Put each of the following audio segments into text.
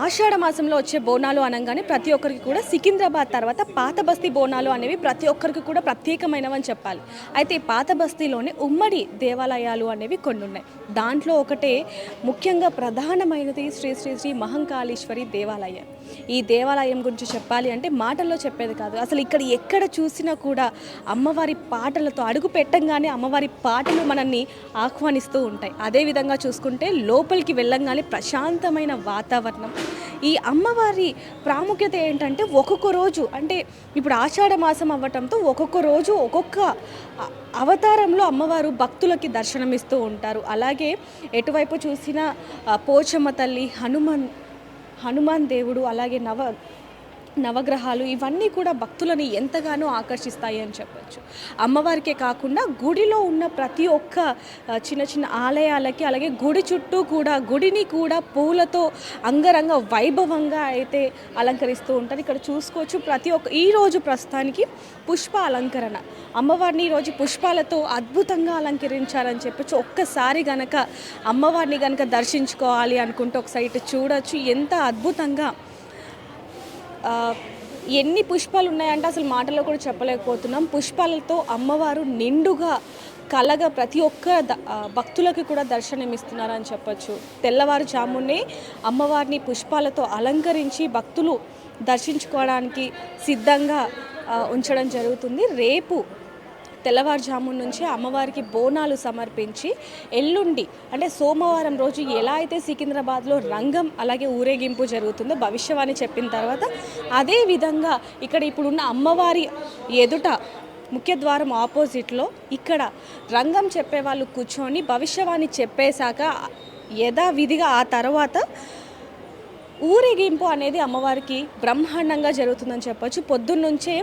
ఆషాఢ మాసంలో వచ్చే బోనాలు అనగానే ప్రతి ఒక్కరికి కూడా సికింద్రాబాద్ తర్వాత పాత బస్తీ బోనాలు అనేవి ప్రతి ఒక్కరికి కూడా ప్రత్యేకమైనవని చెప్పాలి. అయితే ఈ పాత బస్తీలోనే ఉమ్మడి దేవాలయాలు అనేవి కొన్ని ఉన్నాయి దాంట్లో ఒకటే ముఖ్యంగా ప్రధానమైనది శ్రీ శ్రీ శ్రీ మహంకాళేశ్వరి దేవాలయం. ఈ దేవాలయం గురించి చెప్పాలి అంటే మాటల్లో చెప్పేది కాదు. అసలు ఇక్కడ ఎక్కడ చూసినా కూడా అమ్మవారి పాటలతో అడుగు పెట్టంగానే అమ్మవారి పాటలు మనల్ని ఆహ్వానిస్తూ ఉంటాయి. అదేవిధంగా చూసుకుంటే లోపలికి వెళ్ళంగానే ప్రశాంతమైన వాతావరణం. ఈ అమ్మవారి ప్రాముఖ్యత ఏంటంటే ఒక్కొక్క రోజు అంటే ఇప్పుడు ఆషాఢ మాసం అవ్వటంతో ఒక్కొక్క రోజు ఒక్కొక్క అవతారంలో అమ్మవారు భక్తులకి దర్శనమిస్తూ ఉంటారు. అలాగే ఎటువైపు చూసినా పోచమ్మ తల్లి హనుమన్ హనుమాన్ దేవుడు అలాగే నవ నవగ్రహాలు ఇవన్నీ కూడా భక్తులని ఎంతగానో ఆకర్షిస్తాయి అని చెప్పచ్చు. అమ్మవారికే కాకుండా గుడిలో ఉన్న ప్రతి ఒక్క చిన్న చిన్న ఆలయాలకి అలాగే గుడి చుట్టూ కూడా గుడిని కూడా పూలతో అంగరంగ వైభవంగా అయితే అలంకరిస్తూ ఉంటారు. ఇక్కడ చూసుకోవచ్చు ప్రతి ఒక్క ఈరోజు ప్రస్తుతానికి పుష్ప అలంకరణ. అమ్మవారిని ఈరోజు పుష్పాలతో అద్భుతంగా అలంకరించారని చెప్పచ్చు. ఒక్కసారి గనక అమ్మవారిని గనక దర్శించుకోవాలి అనుకుంటే ఒకసారి ఇటు చూడొచ్చు. ఎంత అద్భుతంగా ఎన్ని పుష్పాలు ఉన్నాయంటే అసలు మాటలో కూడా చెప్పలేకపోతున్నాం. పుష్పాలతో అమ్మవారు నిండుగా కలగా ప్రతి ఒక్క ద- భక్తులకి కూడా దర్శనమిస్తున్నారని చెప్పొచ్చు. తెల్లవారుజామునే అమ్మవారిని పుష్పాలతో అలంకరించి భక్తులు దర్శించుకోవడానికి సిద్ధంగా ఉంచడం జరుగుతుంది. రేపు తెల్లవారుజాము నుంచి అమ్మవారికి బోనాలు సమర్పించి ఎల్లుండి అంటే సోమవారం రోజు ఎలా అయితే సికింద్రాబాద్లో రంగం అలాగే ఊరేగింపు జరుగుతుందో భవిష్యవాణి చెప్పిన తర్వాత అదే విధంగా ఇక్కడ ఇప్పుడున్న అమ్మవారి ఎదుట ముఖ్య ద్వారం ఆపోజిట్లో ఇక్కడ రంగం చెప్పే వాళ్ళు కూర్చొని భవిష్యవాణి చెప్పేశాక యథావిధిగా ఆ తర్వాత ఊరేగింపు అనేది అమ్మవారికి బ్రహ్మాండంగా జరుగుతుందని చెప్పొచ్చు. పొద్దున్నుంచే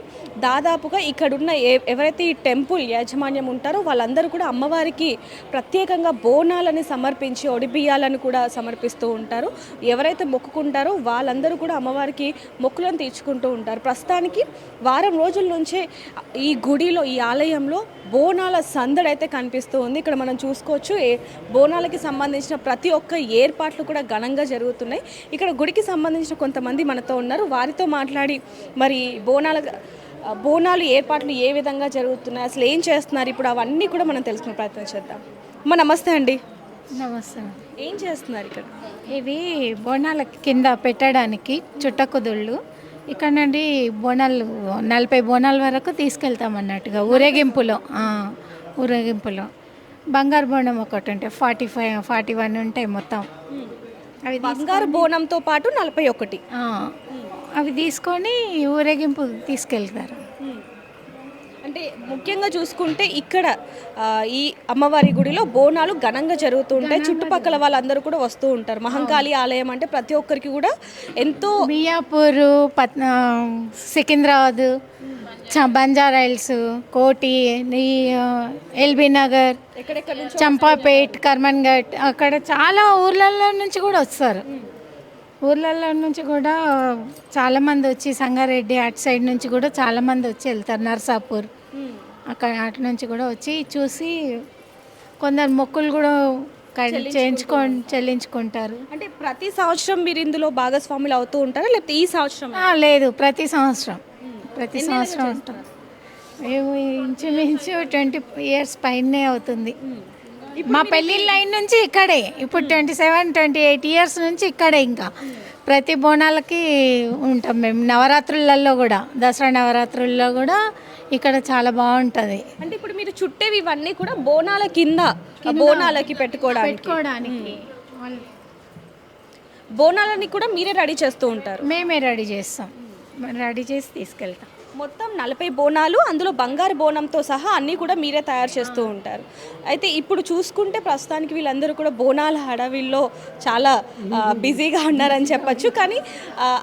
దాదాపుగా ఇక్కడున్న ఏ ఎవరైతే ఈ టెంపుల్ యాజమాన్యం ఉంటారో వాళ్ళందరూ కూడా అమ్మవారికి ప్రత్యేకంగా బోనాలని సమర్పించి ఒడిబియ్యాలను కూడా సమర్పిస్తూ ఉంటారు. ఎవరైతే మొక్కుకుంటారో వాళ్ళందరూ కూడా అమ్మవారికి మొక్కులను తీర్చుకుంటూ ఉంటారు. ప్రస్తుతానికి వారం రోజుల నుంచే ఈ గుడిలో ఈ ఆలయంలో బోనాల సందడి అయితే కనిపిస్తూ ఉంది. ఇక్కడ మనం చూసుకోవచ్చు ఏ బోనాలకి సంబంధించిన ప్రతి ఒక్క ఏర్పాట్లు కూడా ఘనంగా జరుగుతున్నాయి. ఇక్కడ గుడి గుడికి సంబంధించిన కొంతమంది మనతో ఉన్నారు. వారితో మాట్లాడి మరి బోనాల బోనాలు ఏర్పాట్లు ఏ విధంగా జరుగుతున్నాయి అసలు ఏం చేస్తున్నారు ఇప్పుడు అవన్నీ కూడా మనం తెలుసుకునే ప్రయత్నం చేద్దాం. అమ్మ నమస్తే అండి. నమస్తే. ఏం చేస్తున్నారు ఇక్కడ? ఇవి బోనాల కింద పెట్టడానికి చుట్టకుదుళ్ళు. ఇక్కడ నుండి బోనాలు నలభై బోనాల వరకు తీసుకెళ్తాం అన్నట్టుగా. ఊరేగింపులో ఊరేగింపులో. బంగారు బోనం ఒకటి ఉంటాయి ఫార్టీ ఫైవ్ ఫార్టీ వన్ ఉంటాయి మొత్తం. అవి బంగారు బోనంతో పాటు నలభై ఒకటి. అవి తీసుకొని ఊరేగింపు తీసుకెళ్తారు. అంటే ముఖ్యంగా చూసుకుంటే ఇక్కడ ఈ అమ్మవారి గుడిలో బోనాలు ఘనంగా జరుగుతూ ఉంటాయి. చుట్టుపక్కల వాళ్ళందరూ కూడా వస్తూ ఉంటారు. మహంకాళి ఆలయం అంటే ప్రతి ఒక్కరికి కూడా ఎంతో మియాపూర్ పట్న సికింద్రాబాద్ చ- బంజారా హిల్స్ కోటి ఎల్బీ నగర్ చంపాపేట్ కర్మన్ఘట్ అక్కడ చాలా ఊర్లలో నుంచి కూడా వస్తారు. ఊర్లలో నుంచి కూడా చాలామంది వచ్చి సంగారెడ్డి అటు సైడ్ నుంచి కూడా చాలామంది వచ్చి వెళ్తారు నర్సాపూర్. అక్కడ అటు నుంచి కూడా వచ్చి చూసి కొందరు మొక్కులు కూడా చేయించుకో చెల్లించుకుంటారు. అంటే ప్రతి సంవత్సరం మీరు ఇందులో భాగస్వాములు అవుతూ ఉంటారా? లేకపోతే ఈ సంవత్సరం లేదు ప్రతి సంవత్సరం. ప్రతి సంవత్సరం ఉంటాం. మేము ఇంచుమించు ట్వంటీ ఇయర్స్ పైనే అవుతుంది. మా పెళ్ళి లైన్ నుంచి ఇక్కడే. ఇప్పుడు twenty seven twenty eight years నుంచి ఇక్కడే ఇంకా. ప్రతి బోనాలకి ఉంటాం మేము. నవరాత్రులలో కూడా దసరా నవరాత్రుల్లో కూడా ఇక్కడ చాలా బాగుంటుంది. అంటే ఇప్పుడు మీరు చుట్టేవి ఇవన్నీ కూడా బోనాల కింద బోనాలకి పెట్టుకోవడానికి. పెట్టుకోవడానికి. బోనాలని కూడా మీరే రెడీ చేస్తూ ఉంటారు? మేమే రెడీ చేస్తాం. రెడీ చేసి తీసుకెళ్తాం. మొత్తం నలభై బోనాలు అందులో బంగారు బోనంతో సహా అన్నీ కూడా మీరే తయారు చేస్తూ ఉంటారు. అయితే ఇప్పుడు చూసుకుంటే ప్రస్తుతానికి వీళ్ళందరూ కూడా బోనాల హడావిల్లో చాలా బిజీగా ఉన్నారని చెప్పొచ్చు. కానీ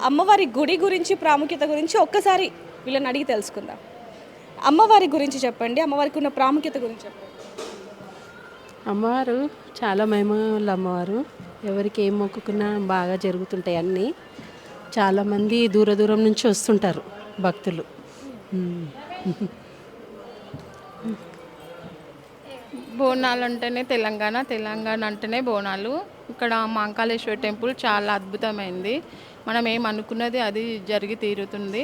అమ్మవారి గుడి గురించి ప్రాముఖ్యత గురించి ఒక్కసారి వీళ్ళని అడిగి తెలుసుకుందాం. అమ్మవారి గురించి చెప్పండి. అమ్మవారికి ఉన్న ప్రాముఖ్యత గురించి చెప్పండి. అమ్మవారు చాలా మహిమల అమ్మవారు. ఎవరికి ఏం మొక్కుకున్నా బాగా జరుగుతుంటాయి అన్నీ. చాలామంది దూర దూరం నుంచి వస్తుంటారు భక్తులు. బోనాలు అంటేనే తెలంగాణ తెలంగాణ అంటేనే బోనాలు. ఇక్కడ మాంకాళేశ్వర టెంపుల్ చాలా అద్భుతమైంది. మనం ఏం అనుకున్నది అది జరిగి తీరుతుంది.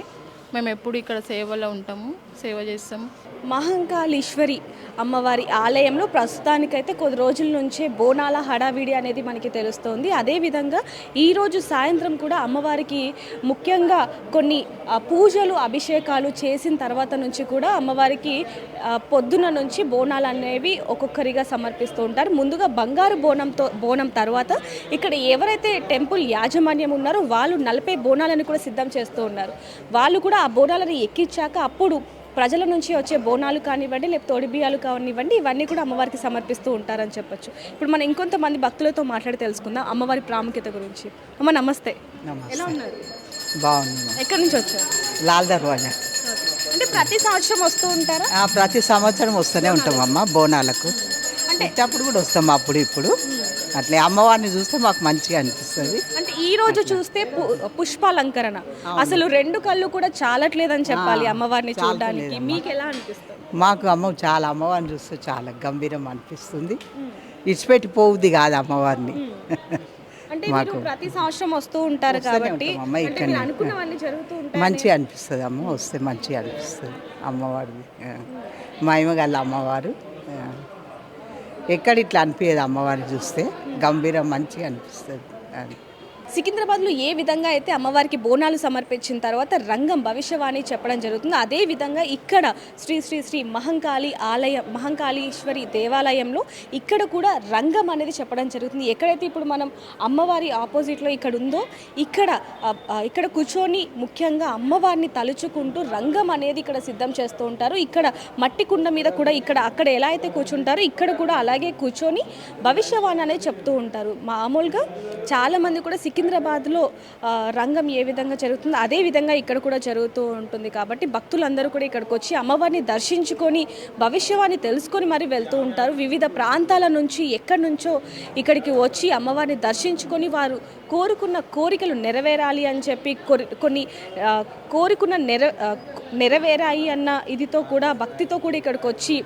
మేము ఎప్పుడు ఇక్కడ సేవలో ఉంటాము సేవ చేస్తాము. మహంకాళీశ్వరి అమ్మవారి ఆలయంలో ప్రస్తుతానికైతే కొద్ది రోజుల నుంచే బోనాల హడావిడి అనేది మనకి తెలుస్తోంది. అదేవిధంగా ఈరోజు సాయంత్రం కూడా అమ్మవారికి ముఖ్యంగా కొన్ని పూజలు అభిషేకాలు చేసిన తర్వాత నుంచి కూడా అమ్మవారికి పొద్దున నుంచి బోనాలు అనేవి ఒక్కొక్కరిగా సమర్పిస్తూ ఉంటారు. ముందుగా బంగారు బోనంతో బోనం తర్వాత ఇక్కడ ఎవరైతే టెంపుల్ యాజమాన్యం ఉన్నారో వాళ్ళు నలభై బోనాలను కూడా సిద్ధం చేస్తూ ఉన్నారు. వాళ్ళు కూడా ఆ బోనాలను ఎక్కించాక అప్పుడు ప్రజల నుంచి వచ్చే బోనాలు కానివ్వండి లేకపోతే తోడి బియ్యాలు కానివ్వండి ఇవన్నీ కూడా అమ్మవారికి సమర్పిస్తూ ఉంటారని చెప్పొచ్చు. ఇప్పుడు మనం ఇంకొంతమంది భక్తులతో మాట్లాడి తెలుసుకుందాం అమ్మవారి ప్రాముఖ్యత గురించి. అమ్మ నమస్తే. ఎలా ఉన్నారు? బాగుంది ఎక్కడి నుంచి వచ్చారు? లాల్ దర్వాజా. అంటే ప్రతి సంవత్సరం వస్తూ ఉంటారా? ఆ, ప్రతి సంవత్సరం వస్తూనే ఉంటామమ్మ బోనాలకు. వచ్చేప్పుడు కూడా వస్తాం అప్పుడు ఇప్పుడు. అట్లే అమ్మవారిని చూస్తే మాకు మంచిగా అనిపిస్తుంది. అంటే ఈ రోజు చూస్తే పుష్పాలంకరణ. అసలు రెండు కళ్ళు కూడా చాలట్లేదని చెప్పాలి అమ్మవారిని చూడడానికి. మీకు ఎలా అనిపిస్తుంది? మాకు అమ్మ చాలా అమ్మవారిని చూస్తే చాలా గంభీరం అనిపిస్తుంది. ఇచ్చిపెట్టి పోవుద్ది కాదు అమ్మవారిని. మీరు ప్రతి సంవత్సరం వస్తూ ఉంటారు కాబట్టి మంచిగా అనిపిస్తుంది అమ్మ వస్తే మంచిగా అనిపిస్తుంది అమ్మవారిది. ఆ. మహిమ గల అమ్మవారు. ఎక్కడ ఇట్లా అనిపించదు అమ్మవారిని చూస్తే? గంభీరం మంచిగా అనిపిస్తుంది. సికింద్రాబాద్లో ఏ విధంగా అయితే అమ్మవారికి బోనాలు సమర్పించిన తర్వాత రంగం భవిష్యవాణి చెప్పడం జరుగుతుంది. అదే విధంగా ఇక్కడ శ్రీ శ్రీ శ్రీ మహంకాళి ఆలయం మహంకాళీశ్వరి దేవాలయంలో ఇక్కడ కూడా రంగం అనేది చెప్పడం జరుగుతుంది. ఎక్కడైతే ఇప్పుడు మనం అమ్మవారి ఆపోజిట్లో ఇక్కడ ఉందో ఇక్కడ ఇక్కడ కూర్చొని ముఖ్యంగా అమ్మవారిని తలుచుకుంటూ రంగం అనేది ఇక్కడ సిద్ధం చేస్తూ ఉంటారు. ఇక్కడ మట్టి కుండ మీద కూడా ఇక్కడ అక్కడ ఎలా అయితే కూర్చుంటారో ఇక్కడ కూడా అలాగే కూర్చొని భవిష్యవాణి అనేది చెప్తూ ఉంటారు. మామూలుగా చాలామంది కూడా సికింద్రాబాద్లో రంగం ఏ విధంగా జరుగుతుందో అదే విధంగా ఇక్కడ కూడా జరుగుతూ ఉంటుంది కాబట్టి భక్తులందరూ కూడా ఇక్కడికి వచ్చి అమ్మవారిని దర్శించుకొని భవిష్యవాణి తెలుసుకొని మరి వెళ్తూ ఉంటారు. వివిధ ప్రాంతాల నుంచి ఎక్కడి నుంచో ఇక్కడికి వచ్చి అమ్మవారిని దర్శించుకొని వారు కోరుకున్న కోరికలు నెరవేరాలి అని చెప్పి కొన్ని కోరుకున్న నెర నెరవేరాయి అన్న ఇదితో కూడా భక్తితో కూడా ఇక్కడికి వచ్చి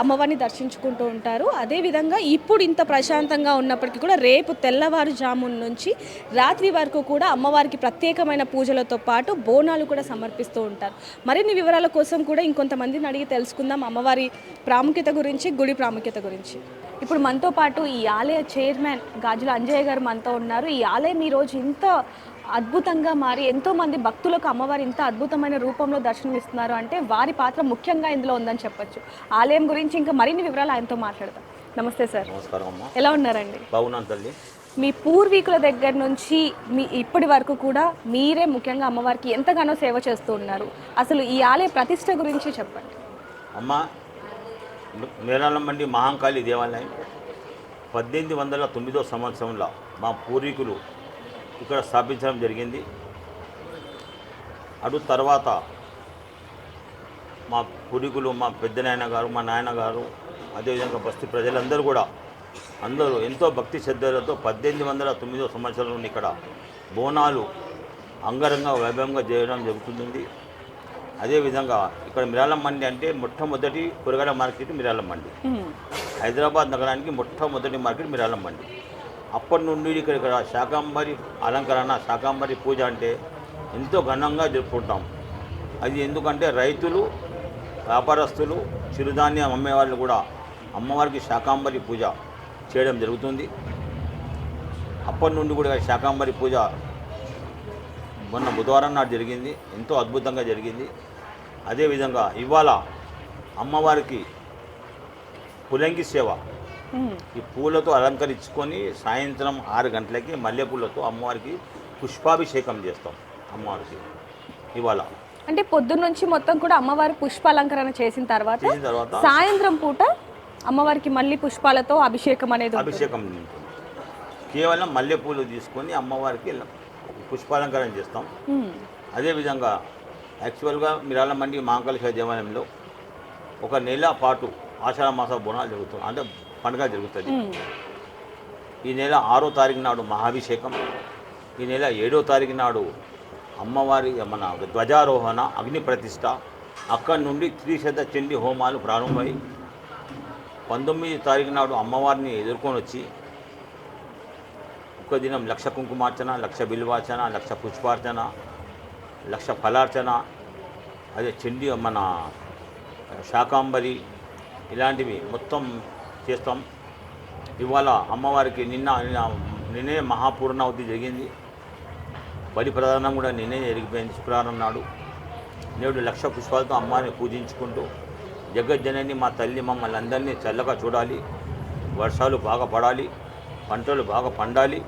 అమ్మవారిని దర్శించుకుంటూ ఉంటారు. అదేవిధంగా ఇప్పుడు ఇంత ప్రశాంతంగా ఉన్నప్పటికీ కూడా రేపు తెల్లవారుజామున నుంచి రాత్రి వరకు కూడా అమ్మవారికి ప్రత్యేకమైన పూజలతో పాటు బోనాలు కూడా సమర్పిస్తూ ఉంటారు. మరిన్ని వివరాల కోసం కూడా ఇంకొంతమందిని అడిగి తెలుసుకుందాం. అమ్మవారి ప్రాముఖ్యత గురించి గుడి ప్రాముఖ్యత గురించి. ఇప్పుడు మనతో పాటు ఈ ఆలయ చైర్మన్ గాజుల అంజయ్య గారు మనతో ఉన్నారు. ఈ ఆలయం ఈరోజు ఇంత అద్భుతంగా మారి ఎంతో మంది భక్తులకు అమ్మవారి ఇంత అద్భుతమైన రూపంలో దర్శనమిస్తున్నారు అంటే వారి పాత్ర ముఖ్యంగా ఇందులో ఉందని చెప్పొచ్చు. ఆలయం గురించి ఇంకా మరిన్ని వివరాలు ఆయనతో మాట్లాడతాం నమస్తే సార్. నమస్కారం అమ్మ. ఎలా ఉన్నారండి? బాగున్నాను తల్లి. మీ పూర్వీకుల దగ్గర నుంచి మీ ఇప్పటి వరకు కూడా మీరే ముఖ్యంగా అమ్మవారికి ఎంతగానో సేవ చేస్తూ ఉన్నారు. అసలు ఈ ఆలయ ప్రతిష్ట గురించి చెప్పండి. అమ్మ మేళాలమండి మహాంకాళి దేవాలయం పద్దెనిమిది వందల తొమ్మిదో సంవత్సరంలో మా పూర్వీకులు ఇక్కడ స్థాపించడం జరిగింది. అటు తర్వాత మా పూర్వీకులు మా పెద్ద నాయన గారు మా నాయన గారు అదేవిధంగా బస్తీ ప్రజలందరూ కూడా అందరూ ఎంతో భక్తి శ్రద్ధలతో పద్దెనిమిది వందల తొమ్మిదో సంవత్సరం నుండి ఇక్కడ బోనాలు అంగరంగ వైభవంగా చేయడం జరుగుతుంది అదేవిధంగా ఇక్కడ మిరాలం మండి అంటే మొట్టమొదటి కూరగాయల మార్కెట్ మిరాలం మండి. హైదరాబాద్ నగరానికి మొట్టమొదటి మార్కెట్ మిరాలం మండి. అప్పటి నుండి ఇక్కడ ఇక్కడ శాకాంబరి అలంకరణ శాకాంబరి పూజ అంటే ఎంతో ఘనంగా జరుపుకుంటాం. అది ఎందుకంటే రైతులు వ్యాపారస్తులు చిరుధాన్యం అమ్మేవాళ్ళు కూడా అమ్మవారికి శాకాంబరి పూజ చేయడం జరుగుతుంది. అప్పటి నుండి కూడా శాకాంబరి పూజ మొన్న బుధవారం నాడు జరిగింది. ఎంతో అద్భుతంగా జరిగింది. అదేవిధంగా ఇవాళ అమ్మవారికి పులంగి సేవ ఈ పూలతో అలంకరించుకొని సాయంత్రం ఆరు గంటలకి మల్లెపూలతో అమ్మవారికి పుష్పాభిషేకం చేస్తాం అమ్మవారికి ఇవాళ అంటే పొద్దున్న నుంచి మొత్తం కూడా అమ్మవారి పుష్పాలంకరణ చేసిన తర్వాత చేసిన తర్వాత సాయంత్రం పూట అమ్మవారికి మళ్ళీ పుష్పాలతో అభిషేకం అనేది ఉంటుంది. అభిషేకం ఉంటుంది కేవలం మల్లెపూలు తీసుకొని అమ్మవారికి పుష్పాలంకరణ చేస్తాం. అదేవిధంగా యాక్చువల్గా మిరాల మండి దేవాలయంలో ఒక నెల పాటు ఆషాఢ మాస బోనాలు జరుగుతుంది అంటే పండుగ జరుగుతుంది. ఈ నెల ఆరో తారీఖు నాడు మహాభిషేకం. ఈ నెల ఏడో తారీఖు నాడు అమ్మవారి మన ధ్వజారోహణ అగ్ని ప్రతిష్ట అక్కడి నుండి త్రిశత చండి హోమాలు ప్రారంభమై పంతొమ్మిది తారీఖు నాడు అమ్మవారిని ఎదుర్కొని వచ్చి ఒక్క దినం లక్ష కుంకుమార్చన లక్ష బిల్వార్చన లక్ష పుష్పార్చన లక్ష ఫలార్చన అదే చండి మన శాకాంబరి ఇలాంటివి మొత్తం చేస్తాం. ఇవాళ అమ్మవారికి నిన్న నిన్నే మహాపూర్ణావతి జరిగింది. బలి ప్రధానం కూడా నిన్నే జరిగిపోయింది శుక్రవారం నాడు. నేడు లక్ష పుష్పాలతో అమ్మవారిని పూజించుకుంటూ జగజ్జనని మా తల్లి మమ్మల్ని అందరినీ చల్లగా చూడాలి. వర్షాలు బాగా పడాలి. పంటలు బాగా పండాలి.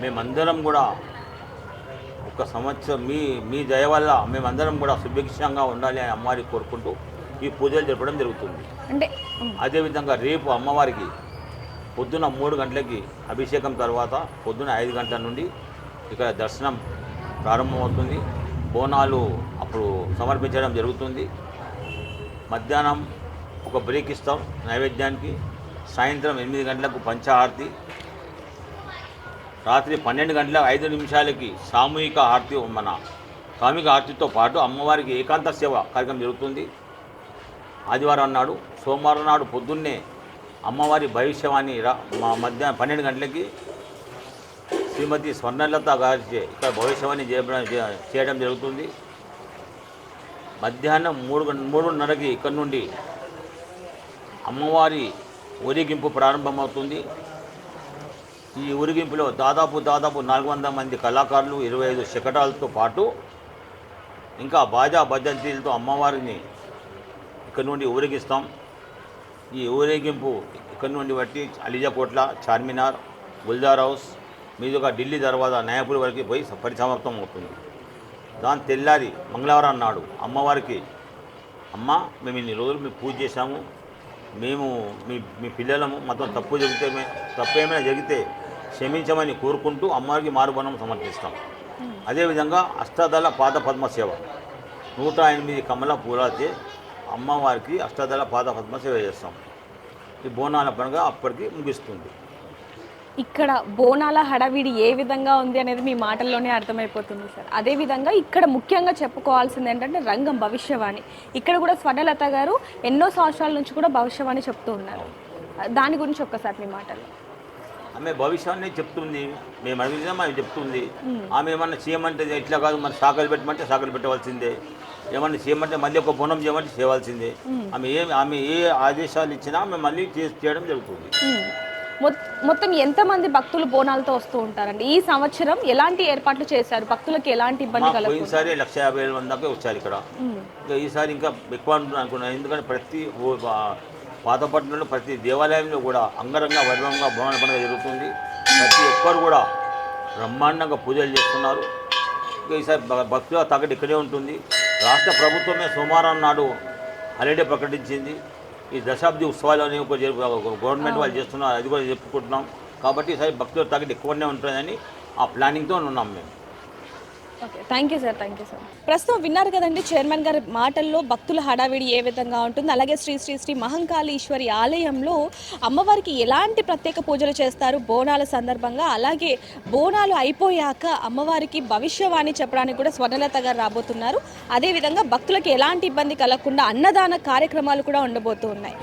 మేమందరం కూడా ఒక సంవత్సరం మీ మీ దయ వల్ల మేమందరం కూడా సుభిక్షంగా ఉండాలి అని అమ్మవారికి కోరుకుంటూ ఈ పూజలు జరపడం జరుగుతుంది. అంటే అదేవిధంగా రేపు అమ్మవారికి పొద్దున మూడు గంటలకి అభిషేకం తర్వాత పొద్దున ఐదు గంటల నుండి ఇక్కడ దర్శనం ప్రారంభమవుతుంది. బోనాలు అప్పుడు సమర్పించడం జరుగుతుంది. మధ్యాహ్నం ఒక బ్రేక్ ఇస్తాం నైవేద్యానికి. సాయంత్రం ఎనిమిది గంటలకు పంచహారతి. రాత్రి పన్నెండు గంటల ఐదు నిమిషాలకి సామూహిక ఆరతి మన సామూహిక ఆరతితో పాటు అమ్మవారికి ఏకాంత సేవ కార్యక్రమం జరుగుతుంది. ఆదివారం నాడు సోమవారం నాడు పొద్దున్నే అమ్మవారి భవిష్యవాణి రా మా మధ్యాహ్నం పన్నెండు గంటలకి శ్రీమతి స్వర్ణలత గారి చే- ఇక్కడ భవిష్యవాణి చేయడం చేయడం జరుగుతుంది. మధ్యాహ్నం మూడు మూడున్నరకి ఇక్కడ నుండి అమ్మవారి ఊరేగింపు ప్రారంభమవుతుంది. ఈ ఊరేగింపులో దాదాపు దాదాపు నాలుగు వందల మంది కళాకారులు ఇరవై ఐదు శకటాలతో పాటు ఇంకా బాజా భజంతీలతో అమ్మవారిని ఇక్కడ నుండి ఊరేగిస్తాం? ఈ ఊరేగింపు ఇక్కడ నుండి బట్టి? అలిజాకోట్ల చార్మినార్ గుల్జార్ హౌస్ మీదుగా ఢిల్లీ దర్వాజా నయాపూర్ వరకు పోయి పరిసమాప్తం అవుతుంది. దాని తెల్లారి మంగళవారం నాడు అమ్మవారికి అమ్మ మేము ఇన్ని రోజులు మేము పూజ చేశాము. మేము మీ మీ పిల్లలము మొత్తం తప్పు జరిగితే తప్పు ఏమైనా జరిగితే క్షమించమని కోరుకుంటూ అమ్మవారికి మారుబనం సమర్పిస్తాం. అదేవిధంగా అష్టాదళ పాద పద్మ సేవ నూట ఎనిమిది కమల పూలచే అమ్మవారికి అష్టాదళ పాద పద్మ సేవ చేస్తాం. ఈ బోనాల పండుగ అప్పటికి ముగిస్తుంది. ఇక్కడ బోనాల హడావిడి ఏ విధంగా ఉంది అనేది మీ మాటల్లోనే అర్థమైపోతుంది సార్. అదే విధంగా ఇక్కడ ముఖ్యంగా చెప్పుకోవాల్సింది ఏంటంటే రంగం భవిష్యవాణి. ఇక్కడ కూడా స్వర్ణలత గారు ఎన్నో సంవత్సరాల నుంచి కూడా భవిష్యవాణి చెప్తూ ఉన్నారు. దాని గురించి ఒక్కసారి మీ మాటలు ఆమె భవిష్యాన్ని చెప్తుంది. మేము అడిగినా ఆమె చెప్తుంది. ఆమె ఏమన్నా చేయమంటే ఇట్లా కాదు మరి శాఖలు పెట్టమంటే శాఖలు పెట్టవలసిందే. ఏమన్నా చేయమంటే మళ్ళీ ఒక బోనం చేయమంటే చేయవలసిందే. ఆమె ఏ ఆమె ఏ ఆదేశాలు ఇచ్చినా ఆమె మళ్ళీ చేయడం జరుగుతుంది. మొత్తం ఎంతమంది భక్తులు బోనాలతో వస్తూ ఉంటారండి? ఈ సంవత్సరం ఎలాంటి ఏర్పాట్లు చేశారు? భక్తులకు ఎలాంటి ఇబ్బంది కలగకుండా? పోయినసారి లక్ష యాభై వేల మంది దాకా వచ్చారు ఇక్కడ. ఇంకా ఈసారి ఇంకా ఎక్కువ అనుకున్నాను ఎందుకంటే ప్రతి పాతపట్నంలో ప్రతి దేవాలయంలో కూడా అంగరంగ వైభవంగా బోనాల పండుగ జరుగుతుంది. ప్రతి ఒక్కరు కూడా బ్రహ్మాండంగా పూజలు చేస్తున్నారు. ఇంకా ఈసారి భక్తుల తగ్గట్టు ఇక్కడే ఉంటుంది. రాష్ట్ర ప్రభుత్వమే సోమవారం నాడు హాలిడే ప్రకటించింది. ఈ దశాబ్ది ఉత్సవాలు అనేవి గవర్నమెంట్ వాళ్ళు చేస్తున్నారు అది కూడా చెప్పుకుంటున్నాం. కాబట్టి ఈసారి భక్తులు తగ్గట్టు ఎక్కువనే ఉంటుందని ఆ ప్లానింగ్తో ఉన్నాం మేము. Okay thank you sir thank you sir ప్రస్తుతం విన్నారు కదండి చైర్మన్ గారి మాటల్లో భక్తుల హడావిడి ఏ విధంగా ఉంటుంది? అలాగే శ్రీ శ్రీ శ్రీ మహంకాళీశ్వరి ఆలయంలో అమ్మవారికి ఎలాంటి ప్రత్యేక పూజలు చేస్తారు? బోనాల సందర్భంగా అలాగే బోనాలు అయిపోయాక అమ్మవారికి భవిష్యవాణి చెప్పడానికి కూడా స్వర్ణలత గారు రాబోతున్నారు. అదేవిధంగా భక్తులకు ఎలాంటి ఇబ్బంది కలగకుండా అన్నదాన కార్యక్రమాలు కూడా ఉండబోతూ ఉన్నాయి